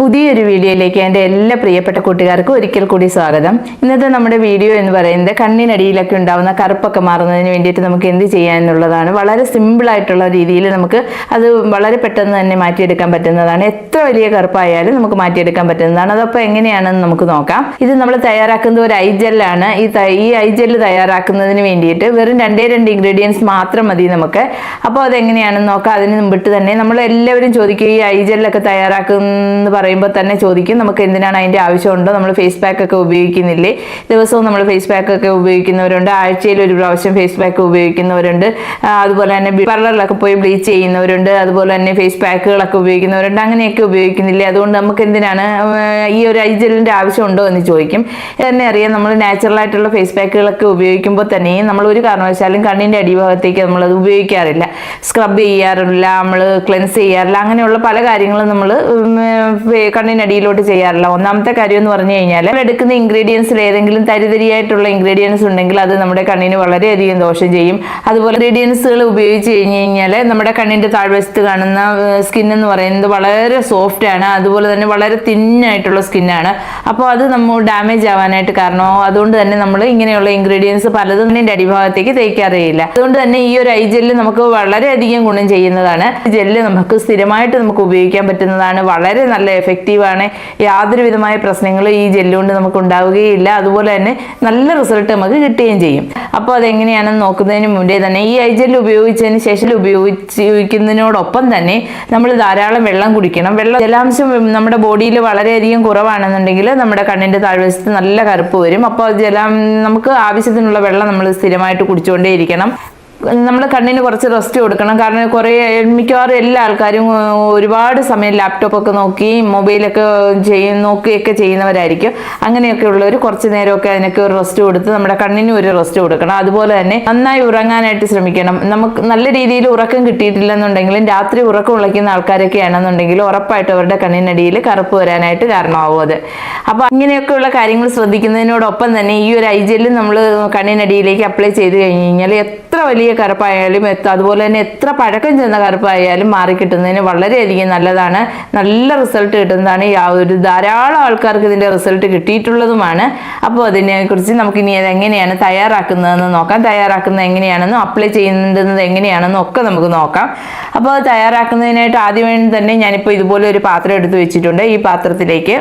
പുതിയൊരു വീഡിയോയിലേക്ക് എന്റെ എല്ലാ പ്രിയപ്പെട്ട കൂട്ടുകാർക്കും ഒരിക്കൽ കൂടി സ്വാഗതം. ഇന്നത്തെ നമ്മുടെ വീഡിയോ എന്ന് പറയുന്നത് കണ്ണിനടിയിലൊക്കെ ഉണ്ടാവുന്ന കറുപ്പൊക്കെ മാറുന്നതിന് വേണ്ടിയിട്ട് നമുക്ക് എന്ത് ചെയ്യാനുള്ളതാണ് വളരെ സിമ്പിളായിട്ടുള്ള രീതിയിൽ നമുക്ക് അത് വളരെ പെട്ടെന്ന് തന്നെ മാറ്റിയെടുക്കാൻ പറ്റുന്നതാണ്. എത്ര വലിയ കറുപ്പായാലും നമുക്ക് മാറ്റിയെടുക്കാൻ പറ്റുന്നതാണ്. അതപ്പോൾ എങ്ങനെയാണെന്ന് നമുക്ക് നോക്കാം. ഇത് നമ്മൾ തയ്യാറാക്കുന്ന ഒരു ഐ ജെല്ലാണ് ഈ ഈ ഐ ജെല്ല് തയ്യാറാക്കുന്നതിന് വേണ്ടിയിട്ട് വെറും രണ്ടേ രണ്ട് ഇൻഗ്രീഡിയൻസ് മാത്രം മതി നമുക്ക്. അപ്പോൾ അതെങ്ങനെയാണെന്ന് നോക്കാം. അതിന് മുമ്പിട്ട് തന്നെ നമ്മൾ എല്ലാവരും ചോദിക്കും ഈ ഐ ജെല്ലൊക്കെ തയ്യാറാക്കുമെന്ന് പറയുമ്പോൾ തന്നെ ചോദിക്കും നമുക്ക് എന്തിനാണ് അതിന്റെ ആവശ്യമുണ്ടോ? നമ്മൾ ഫേസ് പാക്ക് ഒക്കെ ഉപയോഗിക്കുന്നില്ലേ? ദിവസവും നമ്മൾ ഫേസ് പാക്ക് ഒക്കെ ഉപയോഗിക്കുന്നവരുണ്ട്. ആഴ്ചയിൽ ഒരു പ്രാവശ്യം ഫേസ് പാക്ക് ഉപയോഗിക്കുന്നവരുണ്ട്. അതുപോലെ തന്നെ പാർലറിലൊക്കെ പോയി ബ്ലീച്ച് ചെയ്യുന്നവരുണ്ട്. അതുപോലെ തന്നെ ഫേസ് പാക്കുകളൊക്കെ ഉപയോഗിക്കുന്നവരുണ്ട്. അങ്ങനെയൊക്കെ ഉപയോഗിക്കുന്നില്ലേ? അതുകൊണ്ട് നമുക്ക് എന്തിനാണ് ഈ ഒരു ഐ ജെല്ലിന്റെ ആവശ്യമുണ്ടോ എന്ന് ചോദിക്കും. എന്നെ അറിയാം നമ്മൾ നാച്ചുറൽ ആയിട്ടുള്ള ഫേസ് പാക്കുകളൊക്കെ ഉപയോഗിക്കുമ്പോൾ തന്നെയും നമ്മൾ ഒരു കാരണവശാലും കണ്ണിന്റെ അടിഭാഗത്തേക്ക് നമ്മളത് ഉപയോഗിക്കാറില്ല. സ്ക്രബ് ചെയ്യാറില്ല നമ്മൾ ക്ലെൻസ് ചെയ്യാറില്ല. അങ്ങനെയുള്ള പല കാര്യങ്ങളും നമ്മൾ കണ്ണിനടിയിലോട്ട് ചെയ്യാറില്ല. ഒന്നാമത്തെ കാര്യം എന്ന് പറഞ്ഞു കഴിഞ്ഞാൽ എടുക്കുന്ന ഇൻഗ്രീഡിയൻസിൽ ഏതെങ്കിലും തരിതരിയായിട്ടുള്ള ഇൻഗ്രീഡിയൻസ് ഉണ്ടെങ്കിൽ അത് നമ്മുടെ കണ്ണിന് വളരെയധികം ദോഷം ചെയ്യും. അതുപോലെ ഇൻഗ്രീഡിയൻസുകൾ ഉപയോഗിച്ച് കഴിഞ്ഞ് കഴിഞ്ഞാൽ നമ്മുടെ കണ്ണിന്റെ താഴ്വശത്ത് കാണുന്ന സ്കിൻ എന്ന് പറയുന്നത് വളരെ സോഫ്റ്റ് ആണ്. അതുപോലെ തന്നെ വളരെ തിന്നായിട്ടുള്ള സ്കിന്നാണ് അപ്പോൾ അത് നമ്മൾ ഡാമേജ് ആവാനായിട്ട് കാരണമാവും അതുകൊണ്ട് തന്നെ നമ്മൾ ഇങ്ങനെയുള്ള ഇൻഗ്രീഡിയൻസ് പലതും കണ്ണിന്റെ അടിഭാഗത്തേക്ക് തേക്കാറേയില്ല. അതുകൊണ്ട് തന്നെ ഈ ഒരു ഐ ജെല്ല് നമുക്ക് വളരെയധികം ഗുണം ചെയ്യുന്നതാണ്. ജെല്ല് നമുക്ക് സ്ഥിരമായിട്ട് നമുക്ക് ഉപയോഗിക്കാൻ പറ്റുന്നതാണ്. വളരെ നല്ല എഫക്റ്റീവാണ് യാതൊരു വിധമായ പ്രശ്നങ്ങളും ഈ ജെല്ല് കൊണ്ട് നമുക്ക് ഉണ്ടാവുകയില്ല. അതുപോലെ തന്നെ നല്ല റിസൾട്ട് നമുക്ക് കിട്ടുകയും ചെയ്യും. അപ്പോൾ അതെങ്ങനെയാണെന്ന് നോക്കുന്നതിന് മുന്നേ തന്നെ ഈ ഐ ജെല്ല് ഉപയോഗിച്ചതിന് ശേഷം ഉപയോഗിക്കുന്നതിനോടൊപ്പം തന്നെ നമ്മൾ ധാരാളം വെള്ളം കുടിക്കണം. വെള്ളം ജലാംശം നമ്മുടെ ബോഡിയിൽ വളരെയധികം കുറവാണെന്നുണ്ടെങ്കിൽ നമ്മുടെ കണ്ണിന്റെ താഴ്വശത്ത് നല്ല കറുപ്പ് വരും. അപ്പോൾ ജലം നമുക്ക് ആവശ്യത്തിനുള്ള വെള്ളം നമ്മൾ സ്ഥിരമായിട്ട് കുടിച്ചുകൊണ്ടേയിരിക്കണം. നമ്മൾ കണ്ണിന് കുറച്ച് റെസ്റ്റ് കൊടുക്കണം. കാരണം കുറേ മിക്കവാറും എല്ലാ ആൾക്കാരും ഒരുപാട് സമയം ലാപ്ടോപ്പൊക്കെ നോക്കി മൊബൈലൊക്കെ ചെയ്യും നോക്കുകയൊക്കെ ചെയ്യുന്നവരായിരിക്കും. അങ്ങനെയൊക്കെ ഉള്ളവർ കുറച്ച് നേരമൊക്കെ അതിനൊക്കെ ഒരു റെസ്റ്റ് കൊടുത്ത് നമ്മുടെ കണ്ണിന് ഒരു റെസ്റ്റ് കൊടുക്കണം. അതുപോലെ തന്നെ നന്നായി ഉറങ്ങാനായിട്ട് ശ്രമിക്കണം. നമുക്ക് നല്ല രീതിയിൽ ഉറക്കം കിട്ടിയിട്ടില്ലെന്നുണ്ടെങ്കിലും രാത്രി ഉറക്കം ഉളയ്ക്കുന്ന ആൾക്കാരൊക്കെ ആണെന്നുണ്ടെങ്കിൽ ഉറപ്പായിട്ട് അവരുടെ കണ്ണിനടിയിൽ കറുപ്പ് വരാനായിട്ട് കാരണമാവും അത്. അപ്പോൾ ഇങ്ങനെയൊക്കെയുള്ള കാര്യങ്ങൾ ശ്രദ്ധിക്കുന്നതിനോടൊപ്പം തന്നെ ഈ ഒരു ഐ ജെല്ലും നമ്മൾ കണ്ണിനടിയിലേക്ക് അപ്ലൈ ചെയ്ത് കഴിഞ്ഞ് കഴിഞ്ഞാൽ എത്ര വലിയ കറുപ്പായാലും എത്ര അതുപോലെ തന്നെ എത്ര പഴക്കം ചെന്ന കറുപ്പായാലും മാറിക്കിട്ടുന്നതിന് വളരെയധികം നല്ലതാണ്. നല്ല റിസൾട്ട് കിട്ടുന്നതാണ്. ഒരു ധാരാളം ആൾക്കാർക്ക് ഇതിന്റെ റിസൾട്ട് കിട്ടിയിട്ടുള്ളതുമാണ്. അപ്പോൾ അതിനെക്കുറിച്ച് നമുക്ക് ഇനി അത് എങ്ങനെയാണ് തയ്യാറാക്കുന്നതെന്ന് നോക്കാം. തയ്യാറാക്കുന്നത് എങ്ങനെയാണെന്നും അപ്ലൈ ചെയ്യുന്നത് എങ്ങനെയാണെന്നും ഒക്കെ നമുക്ക് നോക്കാം. അപ്പോൾ തയ്യാറാക്കുന്നതിനായിട്ട് ആദ്യമേ തന്നെ ഞാനിപ്പോൾ ഇതുപോലെ ഒരു പാത്രം എടുത്ത് വെച്ചിട്ടുണ്ട്. ഈ പാത്രത്തിലേക്ക്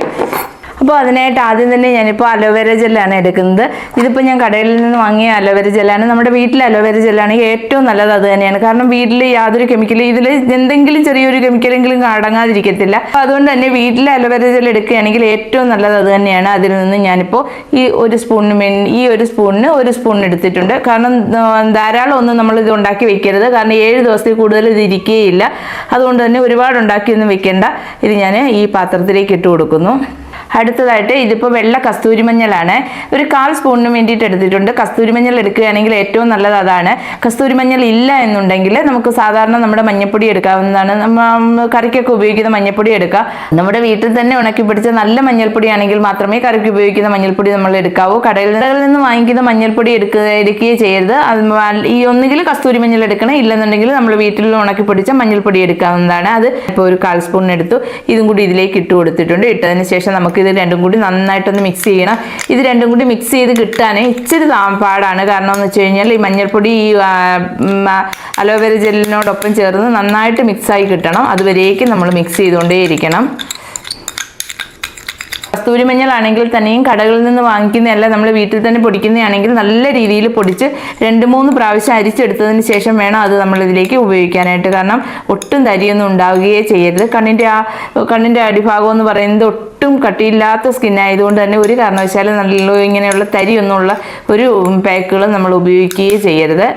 അപ്പോൾ അതിനായിട്ട് ആദ്യം തന്നെ ഞാനിപ്പോൾ അലോവേര ജെല്ലാണ് എടുക്കുന്നത്. ഇതിപ്പോൾ ഞാൻ കടയിൽ നിന്ന് വാങ്ങിയ അലോവേര ജെല്ലാണ്. നമ്മുടെ വീട്ടിലെ അലോവേര ജെല്ലാണ് ഏറ്റവും നല്ലത് അത് തന്നെയാണ്. കാരണം വീട്ടിൽ യാതൊരു കെമിക്കലും ഇതിൽ എന്തെങ്കിലും ചെറിയൊരു കെമിക്കലെങ്കിലും അടങ്ങാതിരിക്കത്തില്ല. അപ്പോൾ അതുകൊണ്ട് തന്നെ വീട്ടിലെ അലോവേര ജെൽ എടുക്കുകയാണെങ്കിൽ ഏറ്റവും നല്ലത് അത് തന്നെയാണ്. അതിൽ നിന്ന് ഞാനിപ്പോൾ ഈ ഒരു സ്പൂണിന് മെൻ ഈ ഒരു സ്പൂണിന് ഒരു സ്പൂൺ എടുത്തിട്ടുണ്ട്. കാരണം ധാരാളം ഒന്നും നമ്മൾ ഇത് ഉണ്ടാക്കി വെക്കരുത്. കാരണം ഏഴ് ദിവസത്തിൽ കൂടുതൽ ഇത് ഇരിക്കുകയില്ല അതുകൊണ്ട് തന്നെ ഒരുപാട് ഉണ്ടാക്കിയൊന്നും വെക്കേണ്ട. ഇത് ഞാൻ ഈ പാത്രത്തിലേക്ക് ഇട്ട് കൊടുക്കുന്നു. അടുത്തതായിട്ട് ഇതിപ്പോൾ വെള്ള കസ്തൂരി മഞ്ഞളാണ് ഒരു കാൽ സ്പൂണിന് വേണ്ടിയിട്ട് എടുത്തിട്ടുണ്ട്. കസ്തൂരി മഞ്ഞൾ എടുക്കുകയാണെങ്കിൽ ഏറ്റവും നല്ലത് അതാണ്. കസ്തൂരി മഞ്ഞൾ ഇല്ല എന്നുണ്ടെങ്കിൽ നമുക്ക് സാധാരണ നമ്മുടെ മഞ്ഞപ്പൊടി എടുക്കാവുന്നതാണ്. നമ്മൾ കറിക്കൊക്കെ ഉപയോഗിക്കുന്ന മഞ്ഞപ്പൊടി എടുക്കുക നമ്മുടെ വീട്ടിൽ തന്നെ ഉണക്കി പിടിച്ച നല്ല മഞ്ഞൾപ്പൊടി ആണെങ്കിൽ മാത്രമേ കറിക്ക് ഉപയോഗിക്കുന്ന മഞ്ഞൾപ്പൊടി നമ്മൾ എടുക്കാവൂ. കടയിൽ നിന്ന് വാങ്ങിക്കുന്ന മഞ്ഞൾപ്പൊടി എടുക്കുക എടുക്കുകയേ ചെയ്യരുത്. അത് ഈ ഒന്നുകിൽ കസ്തൂരി മഞ്ഞൾ എടുക്കണം. ഇല്ലെന്നുണ്ടെങ്കിൽ നമ്മൾ വീട്ടിൽ ഉണക്കി പിടിച്ച മഞ്ഞൾപ്പൊടി എടുക്കാവുന്നതാണ്. അത് ഇപ്പോൾ ഒരു കാൽ സ്പൂൺ എടുത്തു. ഇതും കൂടി ഇതിലേക്ക് ഇട്ട് കൊടുത്തിട്ടുണ്ട്. ഇട്ടതിന് ശേഷം നമുക്ക് ഇത് രണ്ടും കൂടി നന്നായിട്ടൊന്ന് മിക്സ് ചെയ്യണം. ഇത് രണ്ടും കൂടി മിക്സ് ചെയ്ത് കിട്ടാൻ ഇച്ചിരി പാടാണ്. കാരണം എന്ന് വെച്ച് കഴിഞ്ഞാൽ ഈ മഞ്ഞൾപ്പൊടി ഈ അലോവേര ജെല്ലിനോടൊപ്പം ചേർന്ന് നന്നായിട്ട് മിക്സായി കിട്ടണം. അതുവരേക്കും നമ്മൾ മിക്സ് ചെയ്തുകൊണ്ടേയിരിക്കണം കസ്തൂരി മഞ്ഞളാണെങ്കിൽ തന്നെയും കടകളിൽ നിന്ന് വാങ്ങിക്കുന്നതല്ല നമ്മൾ വീട്ടിൽ തന്നെ പൊടിക്കുന്നതാണെങ്കിൽ നല്ല രീതിയിൽ പൊടിച്ച് രണ്ട് മൂന്ന് പ്രാവശ്യം അരിച്ചെടുത്തതിന് ശേഷം വേണം അത് നമ്മൾ ഇതിലേക്ക് ഉപയോഗിക്കാനായിട്ട്. കാരണം ഒട്ടും തരിയൊന്നും ഉണ്ടാവുകയേ ചെയ്യരുത്. കണ്ണിന്റെ ആ കണ്ണിന്റെ അടിഭാഗം എന്ന് പറയുന്നത് ഒട്ടും കട്ടിയില്ലാത്ത സ്കിൻ ആയതുകൊണ്ട് തന്നെ ഒരു കാരണവശാലും നല്ല ഇങ്ങനെയുള്ള തരിയൊന്നുമുള്ള ഒരു പാക്കുകൾ നമ്മൾ ഉപയോഗിക്കുകയേ ചെയ്യരുത്.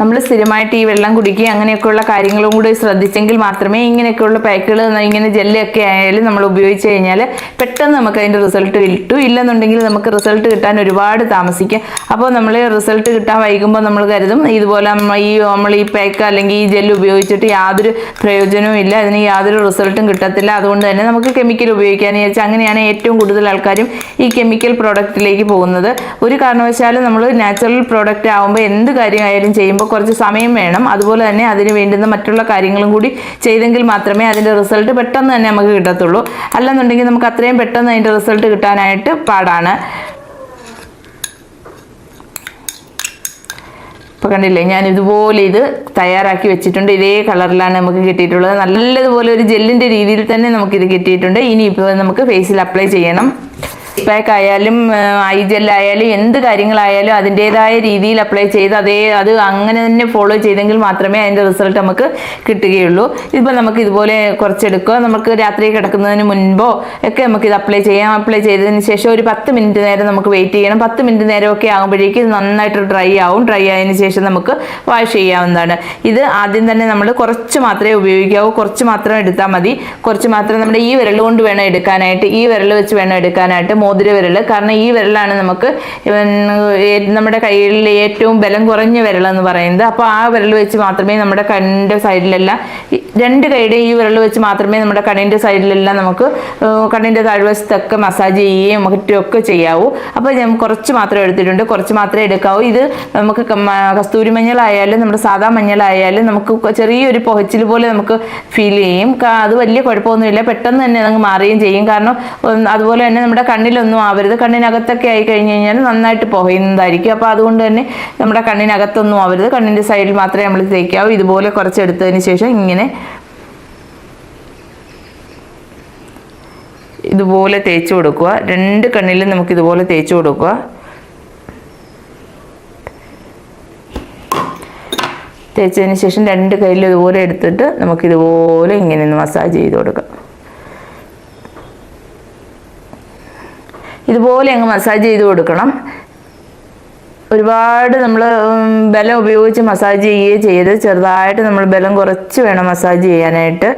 നമ്മൾ സ്ഥിരമായിട്ട് ഈ വെള്ളം കുടിക്കുക അങ്ങനെയൊക്കെയുള്ള കാര്യങ്ങളും കൂടി ശ്രദ്ധിച്ചെങ്കിൽ മാത്രമേ ഇങ്ങനെയൊക്കെയുള്ള പാക്കുകൾ ഇങ്ങനെ ജെല്ലൊക്കെ ആയാലും നമ്മൾ ഉപയോഗിച്ച് കഴിഞ്ഞാൽ പെട്ടെന്ന് നമുക്ക് അതിന്റെ റിസൾട്ട് കിട്ടും. ഇല്ലെന്നുണ്ടെങ്കിൽ നമുക്ക് റിസൾട്ട് കിട്ടാൻ ഒരുപാട് താമസിക്കും. അപ്പോൾ നമ്മൾ റിസൾട്ട് കിട്ടാൻ വൈകുമ്പോൾ നമ്മൾ കരുതും ഇതുപോലെ ഈ നമ്മൾ ഈ പാക്ക് അല്ലെങ്കിൽ ഈ ജെല്ല് ഉപയോഗിച്ചിട്ട് യാതൊരു പ്രയോജനവും ഇല്ല. അതിന് യാതൊരു റിസൾട്ടും കിട്ടത്തില്ല. അതുകൊണ്ട് തന്നെ നമുക്ക് കെമിക്കൽ ഉപയോഗിക്കാൻ വെച്ചാൽ അങ്ങനെയാണ് ഏറ്റവും കൂടുതൽ ആൾക്കാരും ഈ കെമിക്കൽ പ്രോഡക്റ്റിലേക്ക് പോകുന്നത്. ഒരു കാരണവശാലും നമ്മൾ നാച്ചുറൽ പ്രോഡക്റ്റ് ആകുമ്പോൾ എന്ത് കാര്യമായാലും ചെയ്യുമ്പോൾ ചെയ്യുമ്പോൾ കുറച്ച് സമയം വേണം. അതുപോലെ തന്നെ അതിന് വേണ്ടുന്ന മറ്റുള്ള കാര്യങ്ങളും കൂടി ചെയ്തെങ്കിൽ മാത്രമേ അതിന്റെ റിസൾട്ട് പെട്ടെന്ന് തന്നെ നമുക്ക് കിട്ടത്തുള്ളൂ. അല്ലെന്നുണ്ടെങ്കിൽ നമുക്ക് അത്രയും പെട്ടെന്ന് അതിന്റെ റിസൾട്ട് കിട്ടാനായിട്ട് പാടാണ്. ഇപ്പോൾ കണ്ടില്ലേ ഞാൻ ഇതുപോലെ ഇത് തയ്യാറാക്കി വെച്ചിട്ടുണ്ട്. ഇതേ കളറിലാണ് നമുക്ക് കിട്ടിയിട്ടുള്ളത്. നല്ലതുപോലെ ഒരു ജെല്ലിന്റെ രീതിയിൽ തന്നെ നമുക്കിത് കിട്ടിയിട്ടുണ്ട്. ഇനിയിപ്പോൾ നമുക്ക് ഫേസിൽ അപ്ലൈ ചെയ്യണം. പാക്ക് ആയാലും ഐ ജെല്ലായാലും എന്ത് കാര്യങ്ങളായാലും അതിന്റെതായ രീതിയിൽ അപ്ലൈ ചെയ്ത് അതേ അത് അങ്ങനെ തന്നെ ഫോളോ ചെയ്തെങ്കിൽ മാത്രമേ അതിന്റെ റിസൾട്ട് നമുക്ക് കിട്ടുകയുള്ളൂ. ഇതിപ്പോൾ നമുക്ക് ഇതുപോലെ കുറച്ചെടുക്കുക. നമുക്ക് രാത്രി കിടക്കുന്നതിന് മുൻപോ ഒക്കെ നമുക്ക് ഇത് അപ്ലൈ ചെയ്യാം. അപ്ലൈ ചെയ്തതിന് ശേഷം ഒരു പത്ത് മിനിറ്റ് നേരം നമുക്ക് വെയിറ്റ് ചെയ്യണം. പത്ത് മിനിറ്റ് നേരമൊക്കെ ആകുമ്പോഴേക്കും ഇത് നന്നായിട്ട് ഡ്രൈ ആവും. ഡ്രൈ ആയതിന് ശേഷം നമുക്ക് വാഷ് ചെയ്യാവുന്നതാണ്. ഇത് ആദ്യം തന്നെ നമ്മൾ കുറച്ച് മാത്രമേ ഉപയോഗിക്കാവൂ. കുറച്ച് മാത്രം എടുത്താൽ മതി. കുറച്ച് മാത്രം നമ്മുടെ ഈ വിരൽ കൊണ്ട് വേണം എടുക്കാനായിട്ട്. ഈ വിരൽ വെച്ച് വേണം എടുക്കാനായിട്ട്. മോതിര വിരൽ കാരണം ഈ വിരലാണ് നമുക്ക് നമ്മുടെ കയ്യിൽ ഏറ്റവും ബലം കുറഞ്ഞ വിരൽ എന്ന് പറയുന്നത്. അപ്പോൾ ആ വിരൽ വെച്ച് മാത്രമേ നമ്മുടെ കണ്ണിന്റെ സൈഡിലെല്ലാം രണ്ട് കൈയുടെ ഈ വിരൽ വെച്ച് മാത്രമേ നമ്മുടെ കണ്ണിന്റെ സൈഡിലെല്ലാം നമുക്ക് കണ്ണിന്റെ താഴ്വശത്തൊക്കെ മസാജ് ചെയ്യുകയും മറ്റുമൊക്കെ ചെയ്യാവൂ. അപ്പോൾ ഞാൻ കുറച്ച് മാത്രം എടുത്തിട്ടുണ്ട്. കുറച്ച് മാത്രമേ എടുക്കാവൂ. ഇത് നമുക്ക് കസ്തൂരി മഞ്ഞളായാലും നമ്മുടെ സാധാ മഞ്ഞളായാലും നമുക്ക് ചെറിയൊരു പുഹച്ചിൽ പോലെ നമുക്ക് ഫീൽ ചെയ്യും. അത് വലിയ കുഴപ്പമൊന്നുമില്ല. പെട്ടെന്ന് തന്നെ അങ്ങ് മാറുകയും ചെയ്യും. കാരണം അതുപോലെ തന്നെ നമ്മുടെ കണ്ണിലൊന്നും ആവരുത്. കണ്ണിനകത്തൊക്കെ ആയി കഴിഞ്ഞ് കഴിഞ്ഞാൽ നന്നായിട്ട് പുകയുന്നതായിരിക്കും. അപ്പോൾ അതുകൊണ്ട് തന്നെ നമ്മുടെ കണ്ണിനകത്തൊന്നും ആവരുത്. കണ്ണിന്റെ സൈഡിൽ മാത്രമേ നമ്മൾ തേക്കാവൂ. ഇതുപോലെ കുറച്ചെടുത്തതിന് ശേഷം ഇങ്ങനെ ഇതുപോലെ തേച്ച് കൊടുക്കുക. രണ്ട് കണ്ണിലും നമുക്ക് ഇതുപോലെ തേച്ച് കൊടുക്കുക. തേച്ചതിന് ശേഷം രണ്ട് കയ്യിലും ഇതുപോലെ എടുത്തിട്ട് നമുക്കിതുപോലെ ഇങ്ങനെ ഒന്ന് മസാജ് ചെയ്ത് കൊടുക്കാം. ഇതുപോലെ അങ്ങ് മസാജ് ചെയ്ത് കൊടുക്കണം. ഒരുപാട് നമ്മൾ ബലം ഉപയോഗിച്ച് മസാജ് ചെയ്യുകയും ചെയ്ത് ചെറുതായിട്ട് നമ്മൾ ബലം കുറച്ച് വേണം മസാജ് ചെയ്യാനായിട്ട്.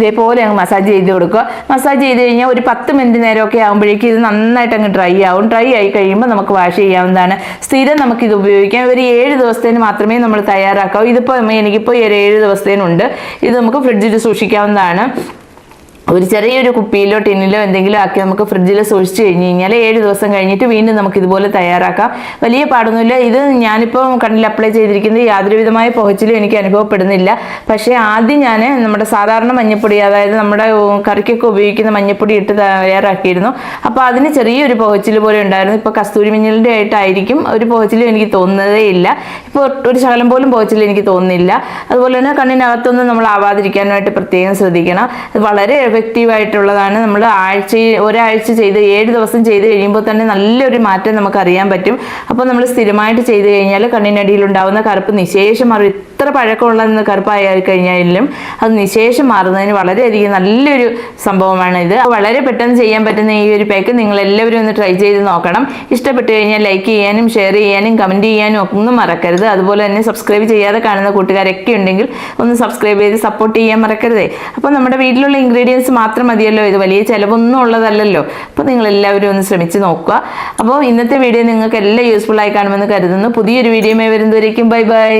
ഇതേപോലെ അങ്ങ് മസാജ് ചെയ്ത് കൊടുക്കുക. മസാജ് ചെയ്ത് കഴിഞ്ഞാൽ ഒരു പത്ത് മിനിറ്റ് നേരമൊക്കെ ആകുമ്പോഴേക്കും ഇത് നന്നായിട്ട് അങ്ങ് ഡ്രൈ ആവും. ഡ്രൈ ആയി കഴിയുമ്പോൾ നമുക്ക് വാഷ് ചെയ്യാവുന്നതാണ്. സ്ഥിരം നമുക്കിത് ഉപയോഗിക്കാം. ഒരു ഏഴ് ദിവസത്തേന് മാത്രമേ നമ്മൾ തയ്യാറാക്കാവൂ. ഇതിപ്പോൾ എനിക്കിപ്പോൾ ഒരു ഏഴ് ദിവസത്തേനുണ്ട്. ഇത് നമുക്ക് ഫ്രിഡ്ജിൽ സൂക്ഷിക്കാവുന്നതാണ്. ഒരു ചെറിയൊരു കുപ്പിയിലോ ടിന്നിലോ എന്തെങ്കിലും ആക്കി നമുക്ക് ഫ്രിഡ്ജിൽ സൂക്ഷിച്ചു കഴിഞ്ഞ് കഴിഞ്ഞാൽ ഏഴ് ദിവസം കഴിഞ്ഞിട്ട് വീണ്ടും നമുക്ക് ഇതുപോലെ തയ്യാറാക്കാം. വലിയ പാടൊന്നുമില്ല. ഇത് ഞാനിപ്പോൾ കണ്ണിൽ അപ്ലൈ ചെയ്തിരിക്കുന്നത് യാതൊരു വിധമായ പുകച്ചിലും എനിക്ക് അനുഭവപ്പെടുന്നില്ല. പക്ഷേ ആദ്യം ഞാൻ നമ്മുടെ സാധാരണ മഞ്ഞപ്പൊടി അതായത് നമ്മുടെ കറിക്കൊക്കെ ഉപയോഗിക്കുന്ന മഞ്ഞപ്പൊടി ഇട്ട് തയ്യാറാക്കിയിരുന്നു. അപ്പോൾ അതിന് ചെറിയൊരു പുകച്ചിൽ പോലെ ഉണ്ടായിരുന്നു. ഇപ്പോൾ കസ്തൂരി മഞ്ഞളിന്റെ ആയിട്ടായിരിക്കും ഒരു പുകച്ചിലും എനിക്ക് തോന്നുന്നതേ ഇല്ല. ഇപ്പോൾ ഒരു ശകലം പോലും പുകച്ചിൽ എനിക്ക് തോന്നുന്നില്ല. അതുപോലെ തന്നെ കണ്ണിനകത്തൊന്നും നമ്മൾ ആവാതിരിക്കാനായിട്ട് പ്രത്യേകം ശ്രദ്ധിക്കണം. വളരെ എഫക്റ്റീവ് ആയിട്ടുള്ളതാണ് നമ്മൾ ആഴ്ച ഒരാഴ്ച ചെയ്ത് ഏഴ് ദിവസം ചെയ്ത് കഴിയുമ്പോൾ തന്നെ നല്ലൊരു മാറ്റം നമുക്ക് അറിയാൻ പറ്റും. അപ്പോൾ നമ്മൾ സ്ഥിരമായിട്ട് ചെയ്ത് കഴിഞ്ഞാൽ കണ്ണിനടിയിൽ ഉണ്ടാകുന്ന കറുപ്പ് നിശേഷം മാറും എത്ര പഴക്കമുള്ള കറുപ്പായി കഴിഞ്ഞാലും അത് നിശേഷം മാറുന്നതിന് വളരെയധികം നല്ലൊരു സംഭവമാണ് ഇത്. വളരെ പെട്ടെന്ന് ചെയ്യാൻ പറ്റുന്ന ഈ ഒരു പാക്ക് നിങ്ങൾ എല്ലാവരും ഒന്ന് ട്രൈ ചെയ്ത് നോക്കണം. ഇഷ്ടപ്പെട്ടു കഴിഞ്ഞാൽ ലൈക്ക് ചെയ്യാനും ഷെയർ ചെയ്യാനും കമന്റ് ചെയ്യാനും ഒന്നും മറക്കരുത്. അതുപോലെ തന്നെ സബ്സ്ക്രൈബ് ചെയ്യാതെ കാണുന്ന കൂട്ടുകാരൊക്കെ ഉണ്ടെങ്കിൽ ഒന്ന് സബ്സ്ക്രൈബ് ചെയ്ത് സപ്പോർട്ട് ചെയ്യാൻ മറക്കരുതേ. അപ്പോൾ നമ്മുടെ വീട്ടിലുള്ള ഇൻഗ്രീഡിയൻസ് മാത്രം മതിയല്ലോ. ഇത് വലിയ ചിലവൊന്നും ഉള്ളതല്ലല്ലോ. അപ്പോൾ നിങ്ങൾ എല്ലാവരും ഒന്ന് ശ്രമിച്ച് നോക്കുക. അപ്പോൾ ഇന്നത്തെ വീഡിയോ നിങ്ങൾക്ക് എല്ലാം യൂസ്ഫുൾ ആയി കാണുമെന്ന് കരുതുന്നു. പുതിയൊരു വീഡിയോയുമായി വരുന്നവരേക്കും ബൈ ബൈ